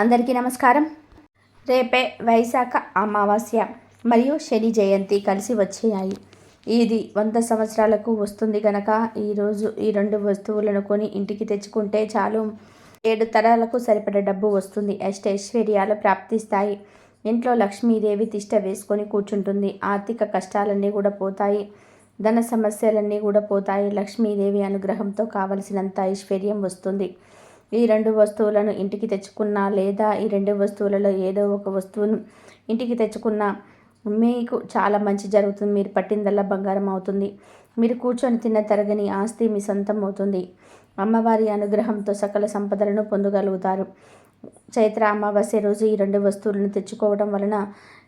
అందరికీ నమస్కారం. రేపే వైశాఖ అమావాస్య మరియు శని జయంతి కలిసి వచ్చాయి ఇది వంద సంవత్సరాలకు వస్తుంది కనుక ఈరోజు ఈ రెండు వస్తువులను కొని ఇంటికి తెచ్చుకుంటే చాలు. ఏడు తరాలకు సరిపడ డబ్బు వస్తుంది. అష్టైశ్వర్యాలు ప్రాప్తిస్తాయి. ఇంట్లో లక్ష్మీదేవి తిష్ట వేసుకొని కూర్చుంటుంది. ఆర్థిక కష్టాలన్నీ కూడా పోతాయి. ధన సమస్యలన్నీ కూడా పోతాయి. లక్ష్మీదేవి అనుగ్రహంతో కావలసినంత ఐశ్వర్యం వస్తుంది. ఈ రెండు వస్తువులను ఇంటికి తెచ్చుకున్నా లేదా ఈ రెండు వస్తువులలో ఏదో ఒక వస్తువును ఇంటికి తెచ్చుకున్నా మీకు చాలా మంచి జరుగుతుంది. మీరు పట్టిందల్లా బంగారం అవుతుంది. మీరు కూర్చొని తిన్న తరగని ఆస్తి మీ సొంతం అవుతుంది. అమ్మవారి అనుగ్రహంతో సకల సంపదలను పొందగలుగుతారు. చైత్ర అమావాస్య రోజు ఈ రెండు వస్తువులను తెచ్చుకోవడం వలన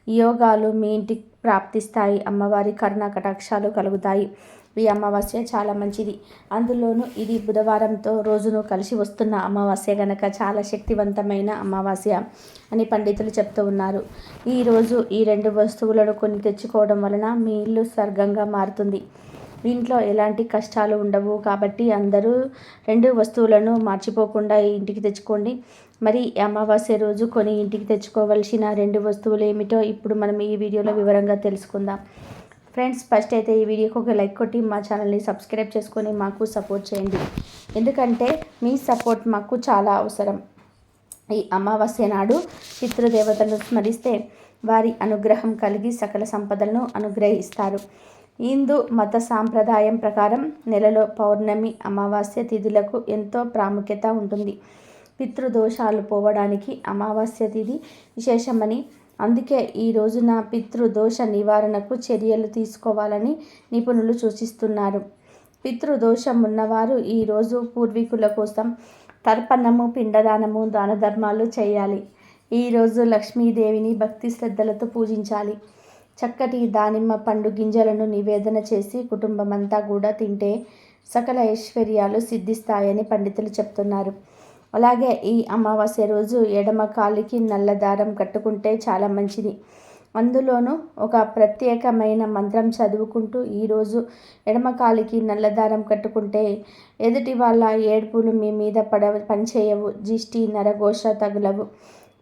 యోగాలు మీ ఇంటికి ప్రాప్తిస్తాయి. అమ్మవారి కరుణ కటాక్షాలు కలుగుతాయి. ఈ అమావాస్య చాలా మంచిది. అందులోనూ ఇది బుధవారంతో రోజును కలిసి వస్తున్న అమావాస్య గనక చాలా శక్తివంతమైన అమావాస్య అని పండితులు చెప్తూ ఉన్నారు. ఈరోజు ఈ రెండు వస్తువులను కొన్ని తెచ్చుకోవడం వలన మీ ఇల్లు స్వర్గంగా మారుతుంది. ఇంట్లో ఎలాంటి కష్టాలు ఉండవు కాబట్టి అందరూ రెండు వస్తువులను మర్చిపోకుండా ఇంటికి తెచ్చుకోండి. మరి అమావాస్య రోజు కొని ఇంటికి తెచ్చుకోవలసిన రెండు వస్తువులు ఏమిటో ఇప్పుడు మనం ఈ వీడియోలో వివరంగా తెలుసుకుందాం. ఫ్రెండ్స్ ఫస్ట్ అయితే ఈ వీడియోకి ఒక లైక్ కొట్టి మా ఛానల్ని సబ్స్క్రైబ్ చేసుకొని మాకు సపోర్ట్ చేయండి. ఎందుకంటే మీ సపోర్ట్ మాకు చాలా అవసరం. ఈ అమావాస్య నాడు పితృదేవతలను స్మరిస్తే వారి అనుగ్రహం కలిగి సకల సంపదలను అనుగ్రహిస్తారు. హిందూ మత సాంప్రదాయం ప్రకారం నెలలో పౌర్ణమి అమావాస్య తిథులకు ఎంతో ప్రాముఖ్యత ఉంటుంది. పితృదోషాలు పోవడానికి అమావాస్య తిథి విశేషమని అందుకే ఈ రోజున పితృదోష నివారణకు చర్యలు తీసుకోవాలని నిపుణులు సూచిస్తున్నారు. పితృదోషం ఉన్నవారు ఈరోజు పూర్వీకుల కోసం తర్పణము పిండదానము దాన ధర్మాలు చేయాలి. ఈరోజు లక్ష్మీదేవిని భక్తి శ్రద్ధలతో పూజించాలి. చక్కటి దానిమ్మ పండు గింజలను నివేదన చేసి కుటుంబమంతా కూడా తింటే సకల ఐశ్వర్యాలు సిద్ధిస్తాయని పండితులు చెప్తున్నారు. అలాగే ఈ అమావాస్య రోజు ఎడమ కాలికి నల్ల దారం కట్టుకుంటే చాలా మంచిది. అందులోనూ ఒక ప్రత్యేకమైన మంత్రం చదువుకుంటూ ఈరోజు ఎడమ కాలికి నల్లదారం కట్టుకుంటే ఎదుటి వాళ్ళ ఏడుపులు మీ మీద పడ పనిచేయవు. జిష్టి నరఘోష తగులవు.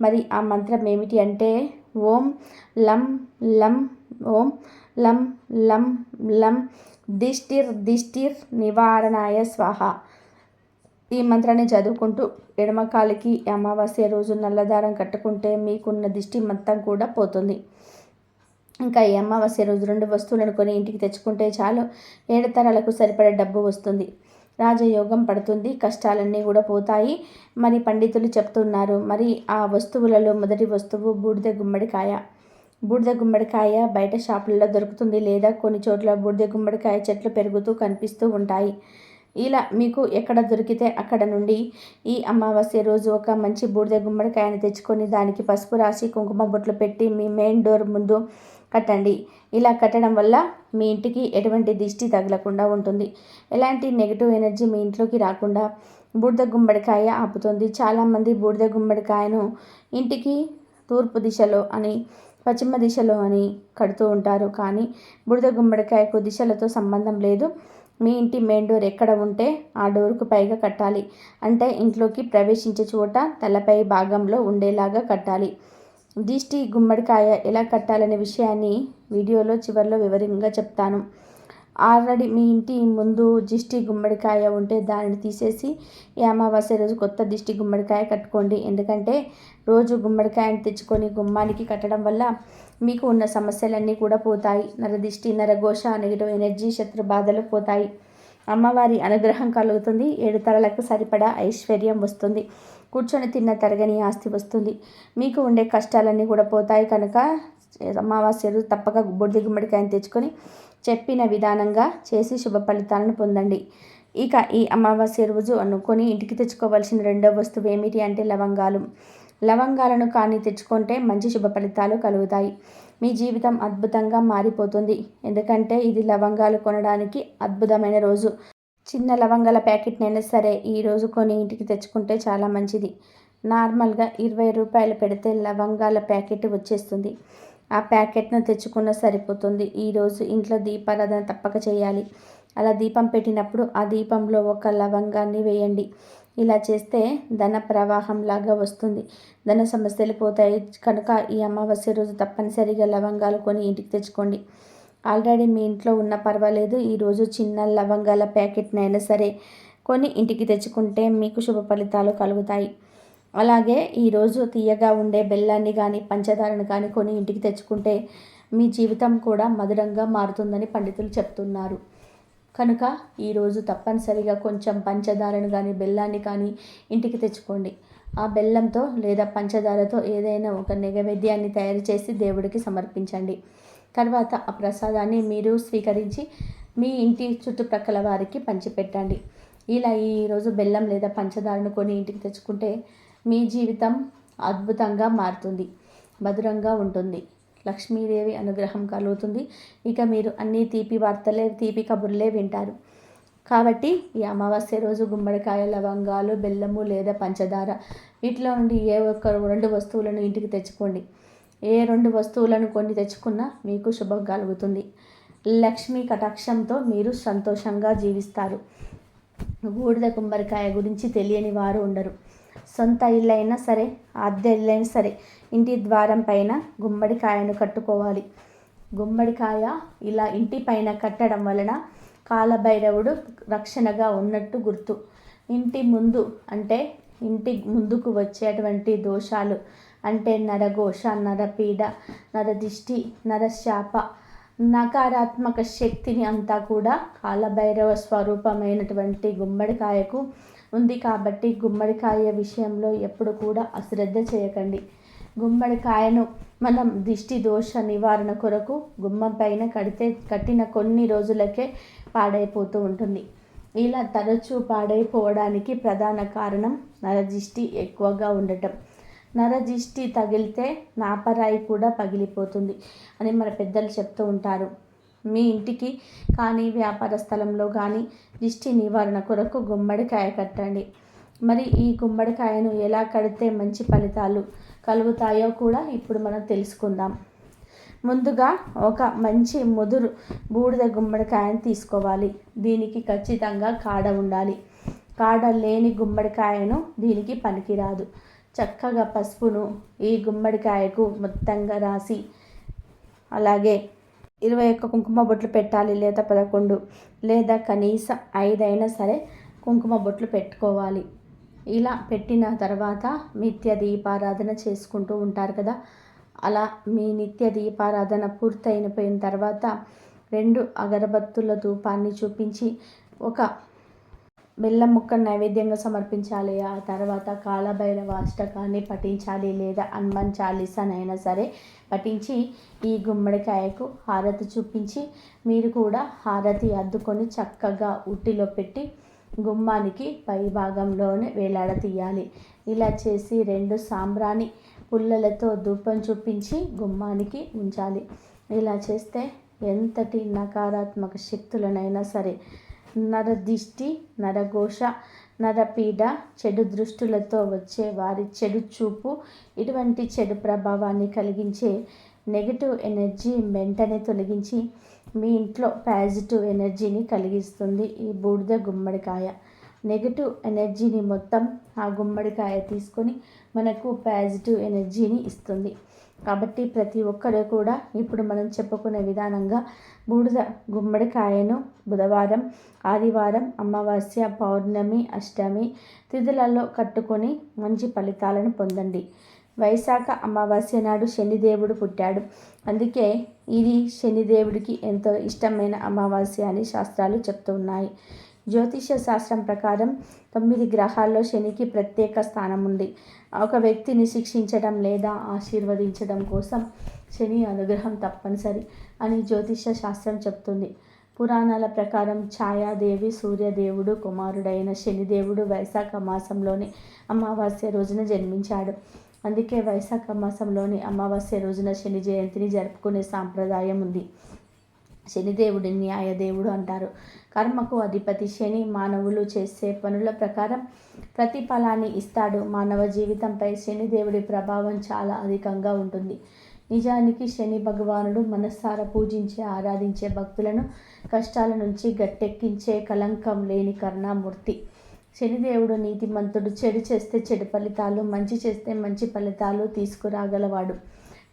మరి ఆ మంత్రం ఏమిటి అంటే ఓం లం లం ఓం లం లం లం దిష్టిర్ దిష్టిర్ నివారణాయ స్వాహ. ఈ మంత్రాన్ని చదువుకుంటూ ఎడమకాలికి అమావాస్య రోజు నల్లదారం కట్టుకుంటే మీకున్న దిష్టి మొత్తం కూడా పోతుంది. ఇంకా ఈ అమావాస్య రోజు రెండు వస్తువులను కొని ఇంటికి తెచ్చుకుంటే చాలు. ఏడు తరాలకు సరిపడే డబ్బు వస్తుంది. రాజయోగం పడుతుంది. కష్టాలన్నీ కూడా పోతాయి. మరి పండితులు చెప్తున్నారు. మరి ఆ వస్తువులలో మొదటి వస్తువు బూడిద గుమ్మడికాయ. బూడిద గుమ్మడికాయ బయట షాపులలో దొరుకుతుంది లేదా కొన్ని చోట్ల బూడిద గుమ్మడికాయ చెట్లు పెరుగుతూ కనిపిస్తూ ఉంటాయి. ఇలా మీకు ఎక్కడ దొరికితే అక్కడ నుండి ఈ అమావాస్య రోజు ఒక మంచి బూడిద గుమ్మడికాయని తెచ్చుకొని దానికి పసుపు రాసి కుంకుమ బొట్లు పెట్టి మీ మెయిన్ డోర్ ముందు కట్టండి. ఇలా కట్టడం వల్ల మీ ఇంటికి ఎటువంటి దిష్టి తగలకుండా ఉంటుంది. ఎలాంటి నెగిటివ్ ఎనర్జీ మీ ఇంట్లోకి రాకుండా బూడిద గుమ్మడికాయ ఆపుతుంది. చాలామంది బూడిద గుమ్మడికాయను ఇంటికి తూర్పు దిశలో అని పశ్చిమ దిశలో అని కడుతూ ఉంటారు. కానీ బూడిద గుమ్మడికాయకు దిశలతో సంబంధం లేదు. మీ ఇంటి మెయిన్ డోర్ ఎక్కడ ఉంటే ఆ డోర్కు పైగా కట్టాలి. అంటే ఇంట్లోకి ప్రవేశించే చోట తలపై భాగంలో ఉండేలాగా కట్టాలి. దిష్టి గుమ్మడికాయ ఎలా కట్టాలనే విషయాన్ని వీడియోలో చివరిలో వివరంగా చెప్తాను. ఆల్రెడీ మీ ఇంటి ముందు దిష్టి గుమ్మడికాయ ఉంటే దానిని తీసేసి ఈ అమావాస్య రోజు కొత్త దిష్టి గుమ్మడికాయ కట్టుకోండి. ఎందుకంటే రోజు గుమ్మడికాయని తెచ్చుకొని గుమ్మానికి కట్టడం వల్ల మీకు ఉన్న సమస్యలన్నీ కూడా పోతాయి. నరదిష్టి నరఘోష నెగిటివ్ ఎనర్జీ శత్రు బాధలు పోతాయి. అమ్మవారి అనుగ్రహం కలుగుతుంది. ఏడు తరలకు సరిపడా ఐశ్వర్యం వస్తుంది. కూర్చొని తిన్న తరగని ఆస్తి వస్తుంది. మీకు ఉండే కష్టాలన్నీ కూడా పోతాయి. కనుక అమావాస్య రోజు తప్పక బొడ్డి గుమ్మడికాయని తెచ్చుకొని చెప్పిన విధానంగా చేసి శుభ ఫలితాలను పొందండి. ఇక ఈ అమావాస్య రోజు అనుకొని ఇంటికి తెచ్చుకోవాల్సిన రెండో వస్తువు ఏమిటి అంటే లవంగాలు. లవంగాలను కానీ తెచ్చుకుంటే మంచి శుభ ఫలితాలు కలుగుతాయి. మీ జీవితం అద్భుతంగా మారిపోతుంది. ఎందుకంటే ఇది లవంగాలు కొనడానికి అద్భుతమైన రోజు. చిన్న లవంగాల ప్యాకెట్నైనా సరే ఈ రోజు కొని ఇంటికి తెచ్చుకుంటే చాలా మంచిది. నార్మల్గా ఇరవై రూపాయలు పెడితే లవంగాల ప్యాకెట్ వచ్చేస్తుంది. ఆ ప్యాకెట్ను తెచ్చుకున్న సరిపోతుంది. ఈరోజు ఇంట్లో దీపారాధన తప్పక చేయాలి. అలా దీపం పెట్టినప్పుడు ఆ దీపంలో ఒక లవంగాన్ని వేయండి. ఇలా చేస్తే ధన ప్రవాహం లాగా వస్తుంది. ధన సమస్యలు పోతాయి. కనుక ఈ అమావాస్య రోజు తప్పనిసరిగా లవంగాలు కొని ఇంటికి తెచ్చుకోండి. ఆల్రెడీ మీ ఇంట్లో ఉన్న పర్వాలేదు. ఈరోజు చిన్న లవంగాల ప్యాకెట్నైనా సరే కొని ఇంటికి తెచ్చుకుంటే మీకు శుభ ఫలితాలు కలుగుతాయి. అలాగే ఈరోజు తీయగా ఉండే బెల్లాన్ని కానీ పంచదారను కానీ కొని ఇంటికి తెచ్చుకుంటే మీ జీవితం కూడా మధురంగా మారుతుందని పండితులు చెప్తున్నారు. కనుక ఈరోజు తప్పనిసరిగా కొంచెం పంచదారను కానీ బెల్లాన్ని కానీ ఇంటికి తెచ్చుకోండి. ఆ బెల్లంతో లేదా పంచదారతో ఏదైనా ఒక నైవేద్యాన్ని తయారు చేసి దేవుడికి సమర్పించండి. తర్వాత ఆ ప్రసాదాన్ని మీరు స్వీకరించి మీ ఇంటి చుట్టుప్రక్కల వారికి పంచిపెట్టండి. ఇలా ఈరోజు బెల్లం లేదా పంచదారను కొని ఇంటికి తెచ్చుకుంటే మీ జీవితం అద్భుతంగా మారుతుంది మధురంగా ఉంటుంది. లక్ష్మీదేవి అనుగ్రహం కలుగుతుంది. ఇక మీరు అన్ని తీపి వార్తలే తీపి కబుర్లే వింటారు. కాబట్టి ఈ అమావాస్య రోజు గుమ్మడికాయ లవంగాలు బెల్లము లేదా పంచదార వీటిలో నుండి ఏ ఒక్క రెండు వస్తువులను ఇంటికి తెచ్చుకోండి. ఏ రెండు వస్తువులను కొన్ని తెచ్చుకున్నా మీకు శుభం కలుగుతుంది. లక్ష్మీ కటాక్షంతో మీరు సంతోషంగా జీవిస్తారు. బూడిద గుమ్మడికాయ గురించి తెలియని వారు ఉండరు. సొంత ఇల్లైనా సరే అద్దె ఇల్లైనా సరే ఇంటి ద్వారం పైన గుమ్మడికాయను కట్టుకోవాలి. గుమ్మడికాయ ఇలా ఇంటి పైన కట్టడం వలన కాలభైరవుడు రక్షణగా ఉన్నట్టు గుర్తు. ఇంటి ముందు అంటే ఇంటి ముందుకు వచ్చేటువంటి దోషాలు అంటే నరఘోష నరపీడ నరదిష్టి నరశాప నకారాత్మక శక్తిని అంతా కూడా కాలభైరవ స్వరూపమైనటువంటి గుమ్మడికాయకు ఉంది కాబట్టి గుమ్మడికాయ విషయంలో ఎప్పుడు కూడా అశ్రద్ధ చేయకండి. గుమ్మడికాయను మనం దిష్టి దోష నివారణ కొరకు గుమ్మం పైన కడితే కట్టిన కొన్ని రోజులకే పాడైపోతూ ఉంటుంది. ఇలా తరచూ పాడైపోవడానికి ప్రధాన కారణం నరదిష్టి ఎక్కువగా ఉండటం. నరదిష్టి తగిలితే నాపరాయి కూడా పగిలిపోతుంది అని మన పెద్దలు చెప్తూ ఉంటారు. మీ ఇంటికి కానీ వ్యాపార స్థలంలో కానీ దిష్టి నివారణ కొరకు గుమ్మడికాయ కట్టండి. మరి ఈ గుమ్మడికాయను ఎలా కడితే మంచి ఫలితాలు కలుగుతాయో కూడా ఇప్పుడు మనం తెలుసుకుందాం. ముందుగా ఒక మంచి ముదురు బూడిద గుమ్మడికాయను తీసుకోవాలి. దీనికి ఖచ్చితంగా కాడ ఉండాలి. కాడ లేని గుమ్మడికాయను దీనికి పనికిరాదు. చక్కగా పసుపును ఈ గుమ్మడికాయకు మొత్తంగా రాసి అలాగే ఇరవై ఒక్క కుంకుమ బొట్లు పెట్టాలి లేదా పదకొండు లేదా కనీసం ఐదైనా సరే కుంకుమ బొట్లు పెట్టుకోవాలి. ఇలా పెట్టిన తర్వాత నిత్య దీపారాధన చేసుకుంటూ ఉంటారు కదా. అలా మీ నిత్య దీపారాధన పూర్తయిపోయిన తర్వాత రెండు అగరబత్తుల ధూపాన్ని చూపించి ఒక బెల్లం ముక్క నైవేద్యంగా సమర్పించాలి. ఆ తర్వాత కాలభైరవ అష్టకాన్ని పఠించాలి లేదా హనుమాన్ చాలీసానైనా సరే పఠించి ఈ గుమ్మడికాయకు హారతి చూపించి మీరు కూడా హారతి అద్దుకొని చక్కగా ఉట్టిలో పెట్టి గుమ్మానికి పై భాగంలోనే వేలాడతీయాలి. ఇలా చేసి రెండు సాంబ్రాణి పుల్లలతో ధూపం చూపించి గుమ్మానికి ఉంచాలి. ఇలా చేస్తే ఎంతటి నకారాత్మక శక్తులనైనా సరే నరదిష్టి నరఘోష నరపీడ చెడు దృష్టులతో వచ్చే వారి చెడు చూపు ఇటువంటి చెడు ప్రభావాన్ని కలిగించే నెగిటివ్ ఎనర్జీ వెంటనే తొలగించి మీ ఇంట్లో పాజిటివ్ ఎనర్జీని కలిగిస్తుంది ఈ బూడిద గుమ్మడికాయ. నెగిటివ్ ఎనర్జీని మొత్తం ఆ గుమ్మడికాయ తీసుకొని మనకు పాజిటివ్ ఎనర్జీని ఇస్తుంది. కాబట్టి ప్రతి ఒక్కరు కూడా ఇప్పుడు మనం చెప్పుకునే విధానంగా బూడిద గుమ్మడికాయను బుధవారం ఆదివారం అమావాస్య పౌర్ణమి అష్టమి తిథులలో కట్టుకొని మంచి ఫలితాలను పొందండి. వైశాఖ అమావాస్య నాడు శనిదేవుడు పుట్టాడు. అందుకే ఇది శనిదేవుడికి ఎంతో ఇష్టమైన అమావాస్య అని శాస్త్రాలు చెప్తున్నాయి జ్యోతిష శాస్త్రం ప్రకారం తొమ్మిది గ్రహాల్లో శనికి ప్రత్యేక స్థానం ఉంది. ఒక వ్యక్తిని శిక్షించడం లేదా ఆశీర్వదించడం కోసం శని అనుగ్రహం తప్పనిసరి అని జ్యోతిష శాస్త్రం చెప్తుంది. పురాణాల ప్రకారం ఛాయాదేవి సూర్యదేవుడు కుమారుడైన శనిదేవుడు వైశాఖ మాసంలోని అమావాస్య రోజున జన్మించాడు. అందుకే వైశాఖ మాసంలోని అమావాస్య రోజున శని జయంతిని జరుపుకునే సాంప్రదాయం ఉంది. శనిదేవుడి న్యాయదేవుడు అంటారు. కర్మకు అధిపతి శని మానవులు చేసే పనుల ప్రకారం ప్రతిఫలాన్ని ఇస్తాడు. మానవ జీవితంపై శనిదేవుడి ప్రభావం చాలా అధికంగా ఉంటుంది. నిజానికి శని భగవానుడు మనస్సార పూజించే ఆరాధించే భక్తులను కష్టాల నుంచి గట్టెక్కించే కలంకం లేని కరుణామూర్తి. శనిదేవుడు నీతిమంతుడు. చెడు చేస్తే చెడు ఫలితాలు మంచి చేస్తే మంచి ఫలితాలు తీసుకురాగలవాడు.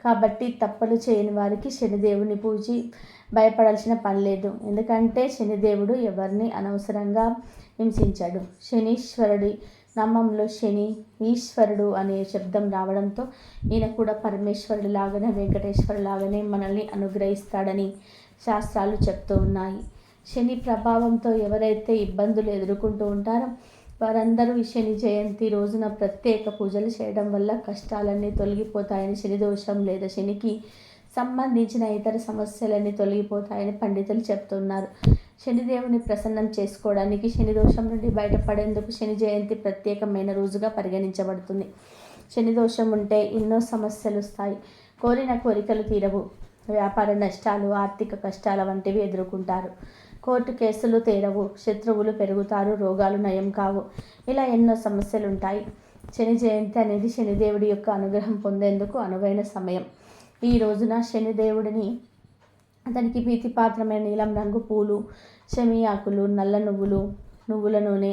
కాబట్టి తప్పలు చేయని వారికి శనిదేవుని పూజి భయపడాల్సిన పని లేదు. ఎందుకంటే శనిదేవుడు ఎవరిని అనవసరంగా హింసించాడు. శనీశ్వరుడి నామంలో శని ఈశ్వరుడు అనే శబ్దం రావడంతో ఈయన కూడా పరమేశ్వరుడు లాగానే వెంకటేశ్వరుడు లాగానే మనల్ని అనుగ్రహిస్తాడని శాస్త్రాలు చెప్తూ ఉన్నాయి. శని ప్రభావంతో ఎవరైతే ఇబ్బందులు ఎదుర్కొంటూ ఉంటారో వారందరూ ఈ శని జయంతి రోజున ప్రత్యేక పూజలు చేయడం వల్ల కష్టాలన్నీ తొలగిపోతాయని శని దోషం లేదా శనికి సంబంధించిన ఇతర సమస్యలన్నీ తొలగిపోతాయని పండితులు చెప్తున్నారు. శనిదేవుని ప్రసన్నం చేసుకోవడానికి శని దోషం నుండి బయటపడేందుకు శని జయంతి ప్రత్యేకమైన రోజుగా పరిగణించబడుతుంది. శని దోషం ఉంటే ఎన్నో సమస్యలు వస్తాయి. కోరిన కోరికలు తీరవు. వ్యాపార నష్టాలు ఆర్థిక కష్టాల వంటివి ఎదుర్కొంటారు. కోర్టు కేసులు తీరవు. శత్రువులు పెరుగుతారు. రోగాలు నయం కావు. ఇలా ఎన్నో సమస్యలు ఉంటాయి శని జయంతి అనేది శనిదేవుడి యొక్క అనుగ్రహం పొందేందుకు అనువైన సమయం. ఈ రోజున శనిదేవుడిని అతనికి ప్రీతిపాత్రమైన నీలం రంగు పూలు శమి ఆకులు నల్ల నువ్వులు నువ్వుల నూనె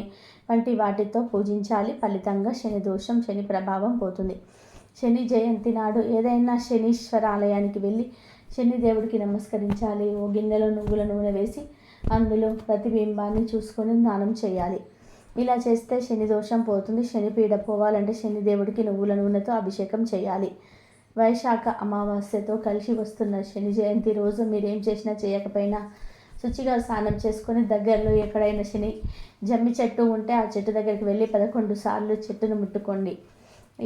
వంటి వాటితో పూజించాలి. ఫలితంగా శని దోషం శని ప్రభావం పోతుంది. శని జయంతి నాడు ఏదైనా శనీశ్వర ఆలయానికి వెళ్ళి శని దేవుడికి నమస్కరించాలి. ఓ గిన్నెలో నువ్వుల నూనె వేసి అందులో ప్రతిబింబాన్ని చూసుకొని దానం చేయాలి. ఇలా చేస్తే శని దోషం పోతుంది. శని పీడ పోవాలంటే శనిదేవుడికి నువ్వుల నూనెతో అభిషేకం చేయాలి. వైశాఖ అమావాస్యతో కలిసి వస్తున్న శని జయంతి రోజు మీరేం చేసినా చేయకపోయినా శుచిగా స్నానం చేసుకొని దగ్గరలో ఎక్కడైనా శని జమ్మి చెట్టు ఉంటే ఆ చెట్టు దగ్గరికి వెళ్ళి పదకొండు సార్లు చెట్టును ముట్టుకోండి.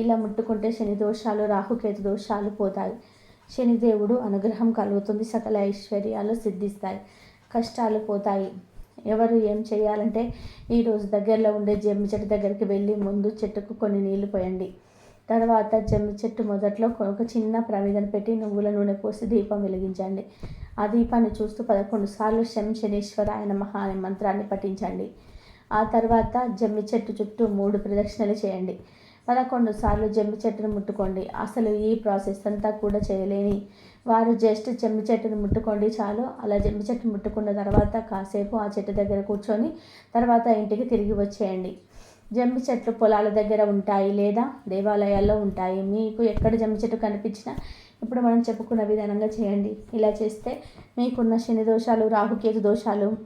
ఇలా ముట్టుకుంటే శని దోషాలు రాహుకేతు దోషాలు పోతాయి. శనిదేవుడు అనుగ్రహం కలుగుతుంది సకల ఐశ్వర్యాలు సిద్ధిస్తాయి కష్టాలు పోతాయి. ఎవరు ఏం చేయాలంటే ఈరోజు దగ్గరలో ఉండే జమ్మి చెట్టు దగ్గరికి వెళ్ళి ముందు చెట్టుకు కొన్ని నీళ్ళు పోయండి. తర్వాత జమ్మి చెట్టు మొదట్లో ఒక చిన్న ప్రమిదను పెట్టి నువ్వుల నూనె పోసి దీపం వెలిగించండి. ఆ దీపాన్ని చూస్తూ పదకొండు సార్లు శం శనీశ్వర ఆయన మహా అనే మంత్రాన్ని పఠించండి. ఆ తర్వాత జమ్మి చెట్టు చుట్టూ మూడు ప్రదక్షిణలు చేయండి. పదకొండు సార్లు జమ్మి చెట్టును ముట్టుకోండి. అసలు ఈ ప్రాసెస్ అంతా కూడా చేయలేని వారు జస్ట్ జమ్మి చెట్టును ముట్టుకోండి చాలు. అలా జమ్మి చెట్టు ముట్టుకున్న తర్వాత కాసేపు ఆ చెట్టు దగ్గర కూర్చొని తర్వాత ఇంటికి తిరిగి వచ్చేయండి. జమ్మి చెట్లు పొలాల దగ్గర ఉంటాయి లేదా దేవాలయాల్లో ఉంటాయి. మీకు ఎక్కడ జమ్మి చెట్టు కనిపించినా ఇప్పుడు మనం చెప్పుకున్న విధానంగా చేయండి. ఇలా చేస్తే మీకున్న శని దోషాలు రాహుకేతు దోషాలు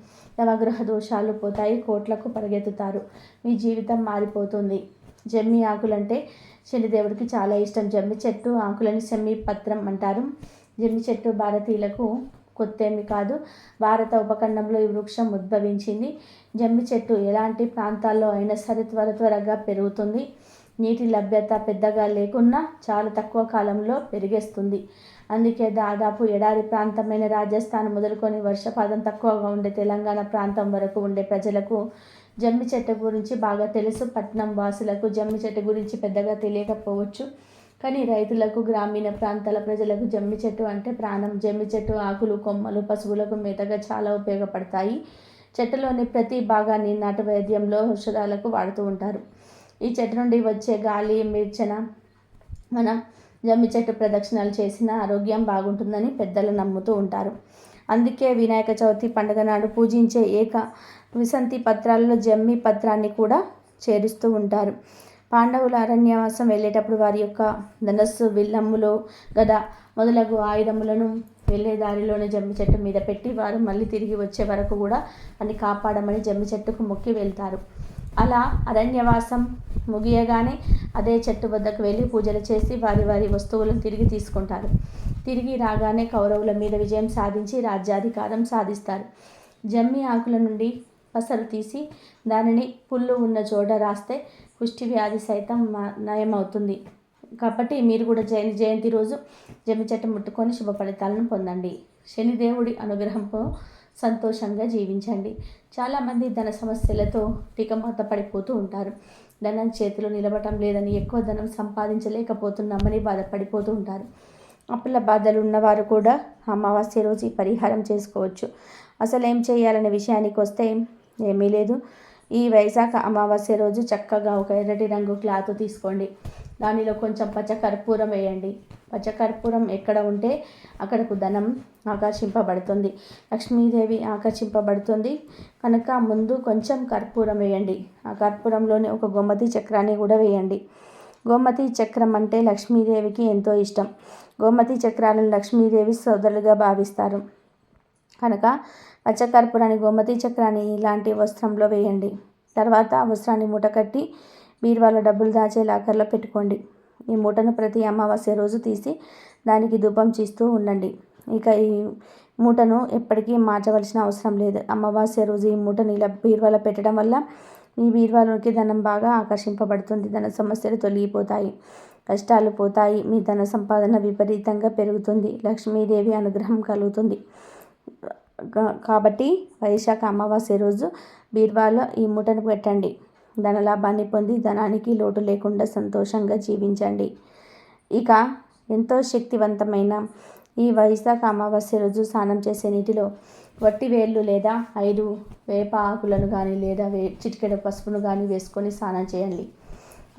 నవగ్రహ దోషాలు పోతాయి కోట్లకు పరిగెత్తుతారు. మీ జీవితం మారిపోతుంది. జమ్మి ఆకులంటే శనిదేవుడికి చాలా ఇష్టం. జమ్మి చెట్టు ఆకులని సెమ్మి పత్రం అంటారు. జమ్మి చెట్టు భారతీయులకు కొత్తేమి కాదు. భారత ఉపఖండంలో ఈ వృక్షం ఉద్భవించింది. జమ్మి చెట్టు ఎలాంటి ప్రాంతాల్లో అయినా సరే త్వర త్వరగా పెరుగుతుంది. నీటి లభ్యత పెద్దగా లేకున్నా చాలా తక్కువ కాలంలో పెరిగేస్తుంది. అందుకే దాదాపు ఎడారి ప్రాంతమైన రాజస్థాన్ మొదలుకొని వర్షపాతం తక్కువగా ఉండే తెలంగాణ ప్రాంతం వరకు ఉండే ప్రజలకు జమ్మి చెట్టు గురించి బాగా తెలుసు. పట్నం వాసులకు జమ్మి చెట్టు గురించి పెద్దగా తెలియకపోవచ్చు. కానీ రైతులకు గ్రామీణ ప్రాంతాల ప్రజలకు జమ్మి చెట్టు అంటే ప్రాణం. జమ్మి చెట్టు ఆకులు కొమ్మలు పశువులకు మేతగా చాలా ఉపయోగపడతాయి. చెట్టులోని ప్రతి భాగాన్ని నాటు వైద్యంలో ఔషధాలకు వాడుతూ ఉంటారు. ఈ చెట్టు నుండి వచ్చే గాలి మిర్చన మనం జమ్మి చెట్టు ప్రదక్షిణలు చేసిన ఆరోగ్యం బాగుంటుందని పెద్దలు నమ్ముతూ ఉంటారు. అందుకే వినాయక చవితి పండుగ నాడు పూజించే ఏక విసంతి పత్రాలలో జమ్మి పత్రాన్ని కూడా చేరుస్తూ ఉంటారు. పాండవులు అరణ్యవాసం వెళ్ళేటప్పుడు వారి యొక్క ధనస్సు విల్లమ్ములో గద మొదలగు ఆయుధములను వెళ్ళే దారిలోనే జమ్మి చెట్టు మీద పెట్టి వారు మళ్ళీ తిరిగి వచ్చే వరకు కూడా అని కాపాడమని జమ్మి చెట్టుకు మొక్కి వెళ్తారు. అలా అరణ్యవాసం ముగియగానే అదే చెట్టు వద్దకు వెళ్ళి పూజలు చేసి వారి వారి వస్తువులను తిరిగి తీసుకుంటారు. తిరిగి రాగానే కౌరవుల మీద విజయం సాధించి రాజ్యాధికారం సాధిస్తారు. జమ్మి ఆకుల నుండి పసరు తీసి దానిని పుల్లు ఉన్న చోట రాస్తే కుష్టి వ్యాధి సైతం నయమవుతుంది. కాబట్టి మీరు కూడా జయంతి జయంతి రోజు జమ్మి చెట్టు ముట్టుకొని శుభ ఫలితాలను పొందండి. శనిదేవుడి అనుగ్రహంతో సంతోషంగా జీవించండి. చాలామంది ధన సమస్యలతో టికమాత పడిపోతూ ఉంటారు. ధనం చేతిలో నిలబడటం లేదని ఎక్కువ ధనం సంపాదించలేకపోతున్నామని బాధపడిపోతూ ఉంటారు. అప్పుల బాధలు ఉన్నవారు కూడా అమావాస్య రోజు పరిహారం చేసుకోవచ్చు. అసలు ఏం చేయాలనే విషయానికి వస్తే ఏమీ లేదు. ఈ వైశాఖ అమావాస్య రోజు చక్కగా ఒక ఎర్రటి రంగు క్లాత్ తీసుకోండి. దానిలో కొంచెం పచ్చకర్పూరం వేయండి. పచ్చకర్పూరం ఎక్కడ ఉంటే అక్కడకు ధనం ఆకర్షింపబడుతుంది. లక్ష్మీదేవి ఆకర్షింపబడుతుంది. కనుక ముందు కొంచెం కర్పూరం వేయండి. ఆ కర్పూరంలోనే ఒక గోమతి చక్రాన్ని కూడా వేయండి. గోమతి చక్రం అంటే లక్ష్మీదేవికి ఎంతో ఇష్టం. గోమతి చక్రాలను లక్ష్మీదేవి సోదరులుగా భావిస్తారు. కనుక పచ్చకర్పూరాన్ని గోమతి చక్రాన్ని ఇలాంటి వస్త్రంలో వేయండి. తర్వాత ఆ వస్త్రాన్ని మూట కట్టి బీరువాలో డబ్బులు దాచే లాకర్లో పెట్టుకోండి. ఈ మూటను ప్రతి అమావాస్య రోజు తీసి దానికి ధూపం చేస్తూ ఉండండి. ఇక ఈ మూటను ఎప్పటికీ మార్చవలసిన అవసరం లేదు. అమావాస్య రోజు ఈ మూటను ఇలా బీరువాలో పెట్టడం వల్ల ఈ బీరువాలోకి ధనం బాగా ఆకర్షింపబడుతుంది. ధన సమస్యలు తొలగిపోతాయి. కష్టాలు పోతాయి. మీ ధన సంపాదన విపరీతంగా పెరుగుతుంది. లక్ష్మీదేవి అనుగ్రహం కలుగుతుంది. కాబట్టి వైశాఖ అమావాస్య రోజు బీర్వాలో ఈ మూటను పెట్టండి. ధనలాభాన్ని పొంది ధనానికి లోటు లేకుండా సంతోషంగా జీవించండి. ఇక ఎంతో శక్తివంతమైన ఈ వైశాఖ అమావాస్య రోజు స్నానం చేసే నీటిలో వట్టి వేళ్ళు లేదా ఐదు వేప ఆకులను కానీ లేదా వే చిటికెడ పసుపును కానీ వేసుకొని స్నానం చేయండి.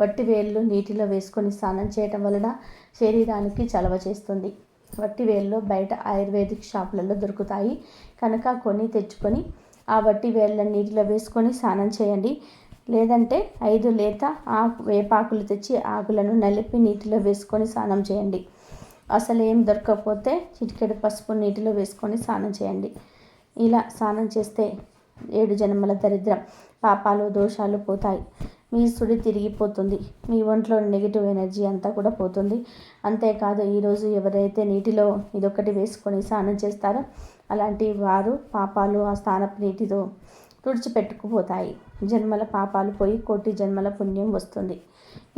వట్టి వేళ్ళు నీటిలో వేసుకొని స్నానం చేయటం వలన శరీరానికి చలవ చేస్తుంది. వట్టి వేళ్ళు బయట ఆయుర్వేదిక్ షాపులలో దొరుకుతాయి. కనుక కొని తెచ్చుకొని ఆ వట్టి వేళ్ళ నీటిలో వేసుకొని స్నానం చేయండి. లేదంటే ఐదు లేత ఆకు వేపాకులు తెచ్చి ఆకులను నలిపి నీటిలో వేసుకొని స్నానం చేయండి. అసలు ఏం దొరకకపోతే చిటికెడు పసుపు నీటిలో వేసుకొని స్నానం చేయండి. ఇలా స్నానం చేస్తే ఏడు జన్మల దరిద్రం పాపాలు దోషాలు పోతాయి. మీ సుడి తిరిగిపోతుంది. మీ ఒంట్లో నెగిటివ్ ఎనర్జీ అంతా కూడా పోతుంది. అంతేకాదు ఈరోజు ఎవరైతే నీటిలో ఇదొకటి వేసుకొని స్నానం చేస్తారో అలాంటి వారు పాపాలు ఆ స్థానపు నీటితో తుడిచిపెట్టుకుపోతాయి. జన్మల పాపాలు పోయి కోటి జన్మల పుణ్యం వస్తుంది.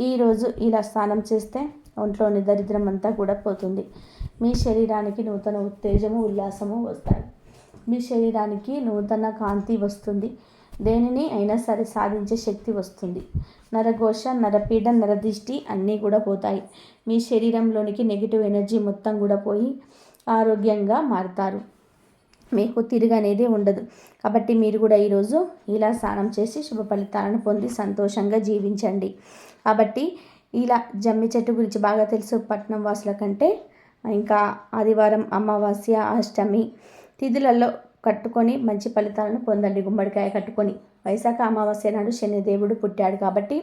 ఈరోజు ఇలా స్నానం చేస్తే ఒంట్లోని దరిద్రం అంతా కూడా పోతుంది. మీ శరీరానికి నూతన ఉత్తేజము ఉల్లాసము వస్తాయి. మీ శరీరానికి నూతన కాంతి వస్తుంది. దేనిని అయినా సరే సాధించే శక్తి వస్తుంది. నరఘోష నరపీడ నరదిష్టి అన్నీ కూడా పోతాయి. మీ శరీరంలోనికి నెగిటివ్ ఎనర్జీ మొత్తం కూడా పోయి ఆరోగ్యంగా మారుతారు. మీకు తిరిగి అనేది ఉండదు. కాబట్టి మీరు కూడా ఈరోజు ఇలా స్నానం చేసి శుభ ఫలితాలను పొంది సంతోషంగా జీవించండి. కాబట్టి ఇలా జమ్మి చెట్టు గురించి బాగా తెలుసు. పట్నం వాసుల కంటే ఇంకా ఆదివారం అమావాస్య అష్టమి తిథులలో కట్టుకొని మంచి ఫలితాలను పొందండి. గుమ్మడికాయ కట్టుకొని. వైశాఖ అమావాస్య నాడు శనిదేవుడు పుట్టాడు కాబట్టి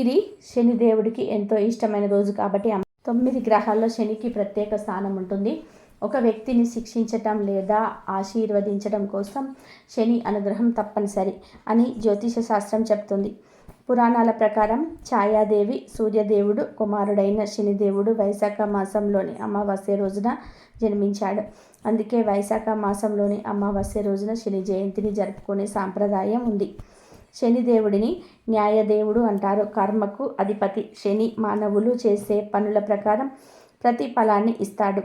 ఇది శనిదేవుడికి ఎంతో ఇష్టమైన రోజు కాబట్టి తొమ్మిది గ్రహాల్లో శనికి ప్రత్యేక స్థానం ఉంటుంది. ఒక వ్యక్తిని శిక్షించటం లేదా ఆశీర్వదించడం కోసం శని అనుగ్రహం తప్పనిసరి అని జ్యోతిష శాస్త్రం చెప్తుంది. పురాణాల ప్రకారం ఛాయాదేవి సూర్యదేవుడు కుమారుడైన శనిదేవుడు వైశాఖ మాసంలోని అమావాస్య రోజున జన్మించాడు. అందుకే వైశాఖ మాసంలోని అమావాస్య రోజున శని జయంతిని జరుపుకునే సాంప్రదాయం ఉంది. శనిదేవుడిని న్యాయదేవుడు అంటారు. కర్మకు అధిపతి శని మానవులు చేసే పనుల ప్రకారం ప్రతి ఫలాన్ని ఇస్తాడు.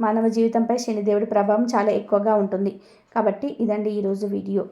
మానవ జీవితంపై శనిదేవుడి ప్రభావం చాలా ఎక్కువగా ఉంటుంది. కాబట్టి ఇదండి ఈరోజు వీడియో.